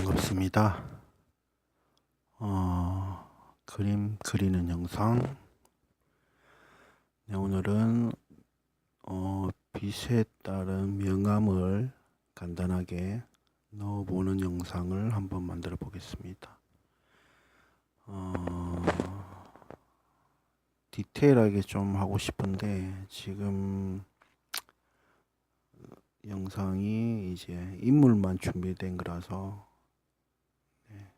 반갑습니다. 어, 그림 그리는 영상. 네, 오늘은 어, 빛에 따른 명암을 간단하게 넣어보는 영상을 한번 만들어 보겠습니다. 어, 디테일하게 좀 하고 싶은데 지금 영상이 이제 인물만 준비된 거라서 네.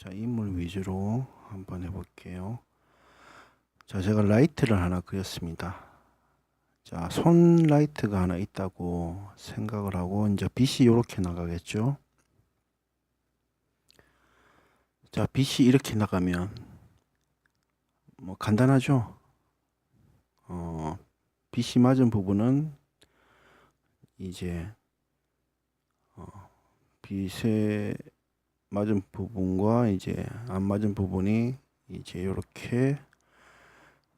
자 인물 위주로 한번 해볼게요. 자 제가 라이트를 하나 그렸습니다. 자 손 라이트가 하나 있다고 생각을 하고 이제 빛이 이렇게 나가겠죠? 자 빛이 이렇게 나가면 뭐 간단하죠? 어 빛이 맞은 부분은 이제 어, 빛에 맞은 부분과 이제 안 맞은 부분이 이제 이렇게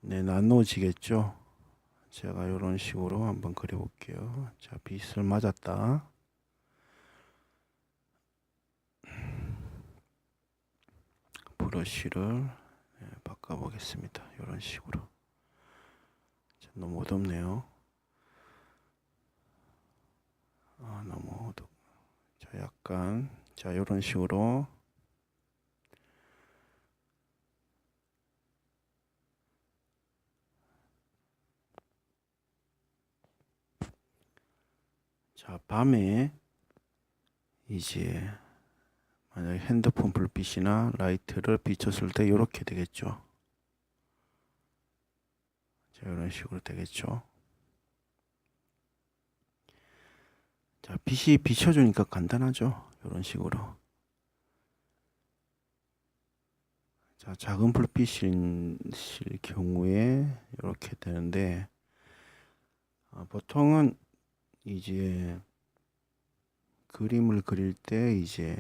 네, 나눠지겠죠. 제가 이런 식으로 한번 그려볼게요. 자, 빛을 맞았다. 브러쉬를 네, 바꿔보겠습니다. 이런 식으로. 자, 너무 어둡네요. 아, 너무 어둡. 자, 약간 자, 이런 식으로 자, 밤에 이제 만약에 핸드폰 불빛이나 라이트를 비췄을 때 이렇게 되겠죠. 자, 이런 식으로 되겠죠. 자, 빛이 비춰주니까 간단하죠. 이런 식으로. 자, 작은 불빛일 경우에 이렇게 되는데, 아, 보통은 이제 그림을 그릴 때 이제,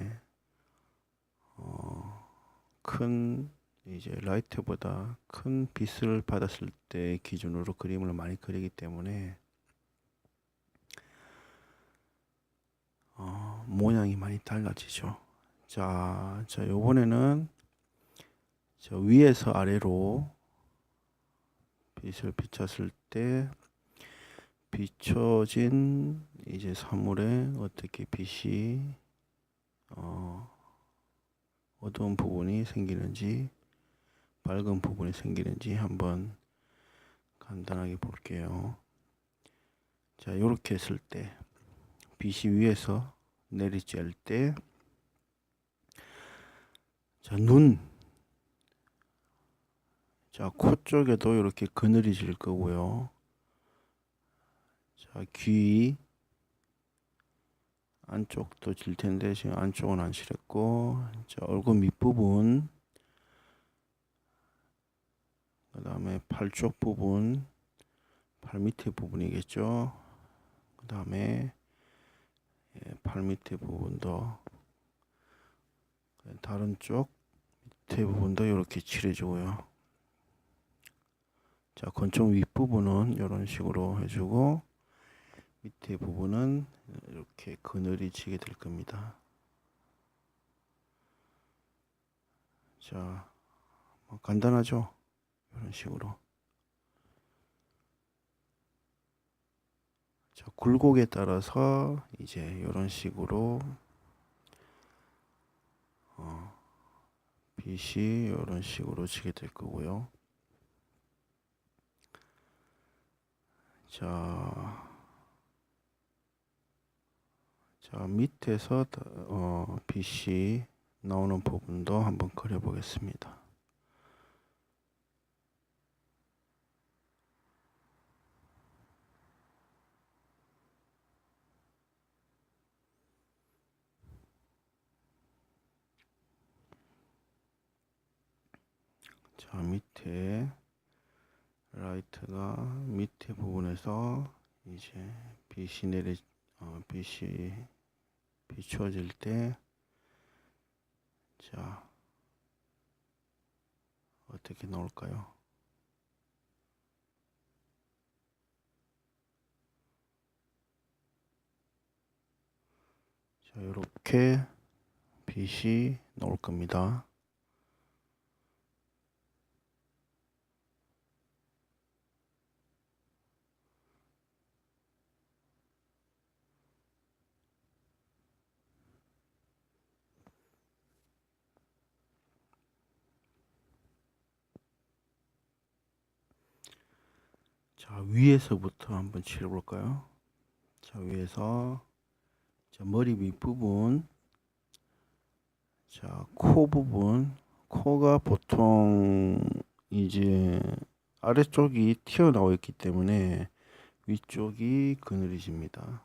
어, 큰, 이제 라이트보다 큰 빛을 받았을 때 기준으로 그림을 많이 그리기 때문에, 어, 모양이 많이 달라지죠. 자, 자, 요번에는 저 위에서 아래로 빛을 비쳤을 때 비춰진 이제 사물에 어떻게 빛이 어, 어두운 부분이 생기는지 밝은 부분이 생기는지 한번 간단하게 볼게요. 자, 이렇게 했을 때 빛이 위에서 내리쬐을 때, 자, 눈, 자, 코 쪽에도 이렇게 그늘이 질 거고요. 자, 귀, 안쪽도 질 텐데, 지금 안쪽은 안 칠했고, 자, 얼굴 밑부분, 그 다음에 팔 쪽 부분, 팔 밑에 부분이겠죠. 그 다음에 예, 발 밑에 부분도 다른 쪽 밑에 부분도 이렇게 칠해주고요. 자, 권총 윗부분은 이런 식으로 해주고 밑에 부분은 이렇게 그늘이 지게 될 겁니다. 자, 뭐 간단하죠? 이런 식으로. 자, 굴곡에 따라서 이제 이런 식으로 어, 빛이 이런 식으로 지게 될 거고요. 자, 자 밑에서 어, 빛이 나오는 부분도 한번 그려보겠습니다. 자 밑에 라이트가 밑에 부분에서 이제 빛이 내리 어, 빛이 비추어질 때 자 어떻게 나올까요? 자, 이렇게 빛이 나올 겁니다. 자, 위에서부터 한번 칠해 볼까요? 자, 위에서 자, 머리 윗부분 자, 코 부분 코가 보통 이제 아래쪽이 튀어나와 있기 때문에 위쪽이 그늘이집니다.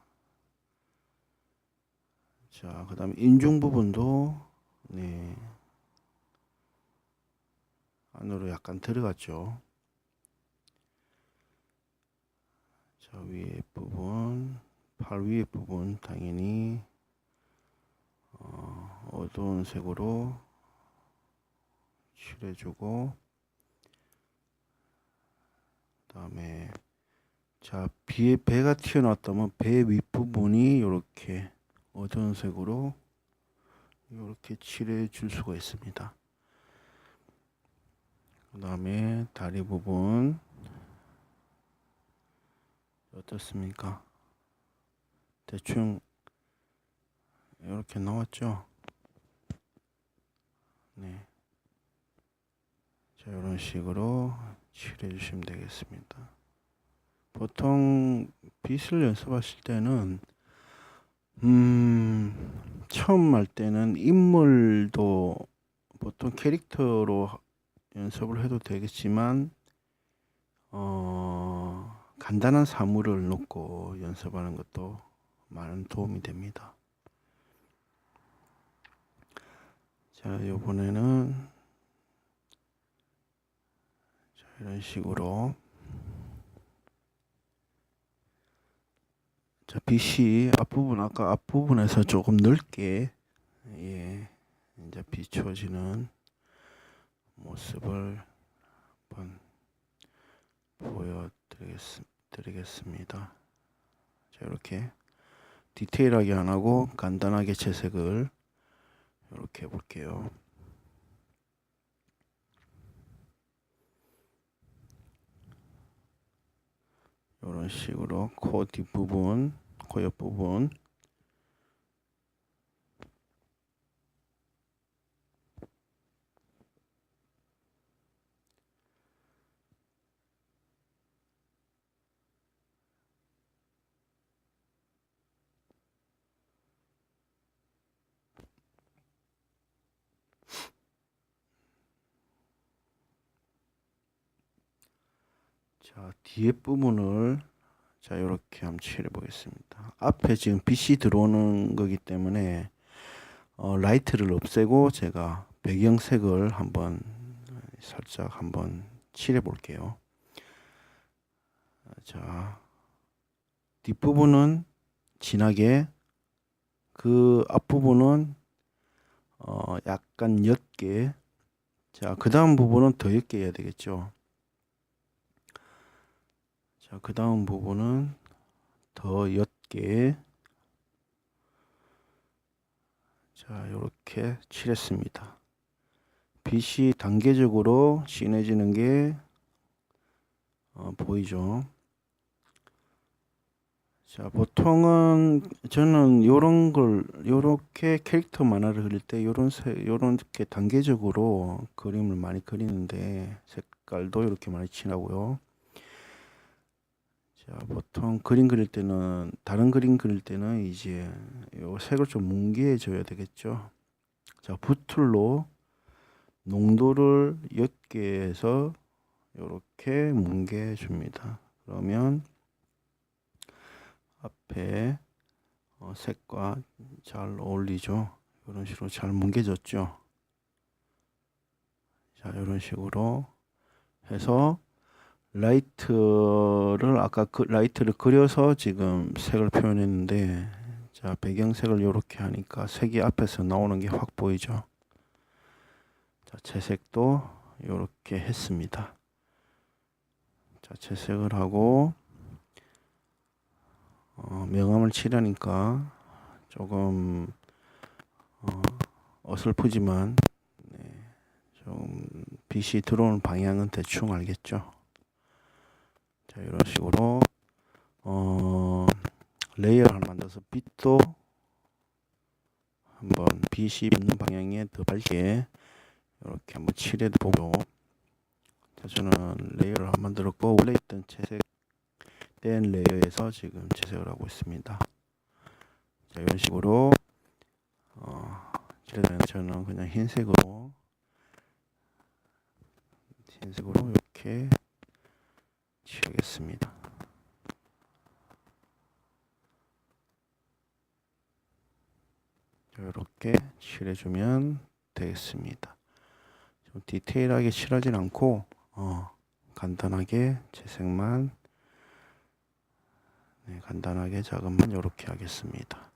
자, 그 다음에 인중 부분도 네 안으로 약간 들어갔죠. 자, 위에 부분, 팔 위에 부분 당연히 어, 어두운 색으로 칠해주고 그 다음에 자 비에 배가 튀어나왔다면 배 윗부분이 이렇게 어두운 색으로 이렇게 칠해 줄 수가 있습니다. 그 다음에 다리 부분 어떻습니까? 대충 이렇게 나왔죠? 네. 자, 이런 식으로 칠해 주시면 되겠습니다. 보통 빗을 연습하실 때는 음, 처음 할 때는 인물도 보통 캐릭터로 연습을 해도 되겠지만 어, 간단한 사물을 놓고 연습하는 것도 많은 도움이 됩니다. 자, 이번에는 자, 이런 식으로 자, 빛이 앞부분 아까 앞부분에서 조금 넓게 예, 이제 비춰지는 모습을 한번 보여 드리겠습니다. 자, 이렇게 디테일하게 안 하고 간단하게 채색을 이렇게 해볼게요. 이런 식으로 코 뒷부분, 코 옆부분 자, 뒤에 부분을 자, 이렇게 한번 칠해 보겠습니다. 앞에 지금 빛이 들어오는 거기 때문에 어, 라이트를 없애고 제가 배경색을 한번 살짝 한번 칠해 볼게요. 자, 뒷부분은 진하게 그 앞부분은 어, 약간 옅게 자, 그 다음 부분은 더 옅게 해야 되겠죠. 자, 그 다음 부분은 더 옅게 자, 이렇게 칠했습니다. 빛이 단계적으로 진해지는 게 어, 보이죠. 자, 보통은 저는 요런 걸 요렇게 캐릭터 만화를 그릴 때 요런 색 요렇게 단계적으로 그림을 많이 그리는데 색깔도 이렇게 많이 칠하고요. 자, 보통 그림 그릴 때는 다른 그림 그릴 때는 이제 요 색을 좀 뭉개해 줘야 되겠죠. 자, 붓툴로 농도를 옅게 해서 이렇게 뭉개 줍니다. 그러면 앞에 어, 색과 잘 어울리죠. 이런 식으로 잘 뭉개졌죠. 자, 이런 식으로 해서 라이트를 아까 그 라이트를 그려서 지금 색을 표현했는데 자 배경색을 이렇게 하니까 색이 앞에서 나오는 게 확 보이죠. 자 채색도 이렇게 했습니다. 자 채색을 하고 어, 명암을 칠하니까 조금 어, 어설프지만 네, 좀 빛이 들어오는 방향은 대충 알겠죠. 자 이런 식으로 어, 레이어를 하나 만들어서 빛도 한번 빛이 있는 방향에 더 밝게 이렇게 한번 칠해 보고 자 저는 레이어를 한 만들었고 원래 있던 채색된 레이어에서 지금 채색을 하고 있습니다. 자 이런 식으로 어, 저는 그냥 흰색으로 흰색으로 이렇게 칠하겠습니다. 이렇게 칠해주면 되겠습니다. 좀 디테일하게 칠하진 않고 어, 간단하게 재색만 네, 간단하게 작업만 이렇게 하겠습니다.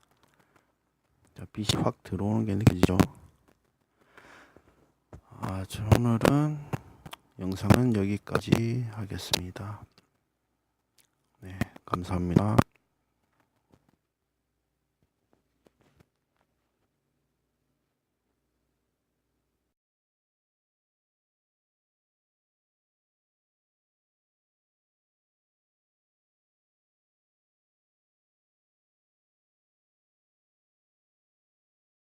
자, 빛이 확 들어오는 게 느껴지죠? 아, 저 오늘은 영상은 여기까지 하겠습니다. 네, 감사합니다.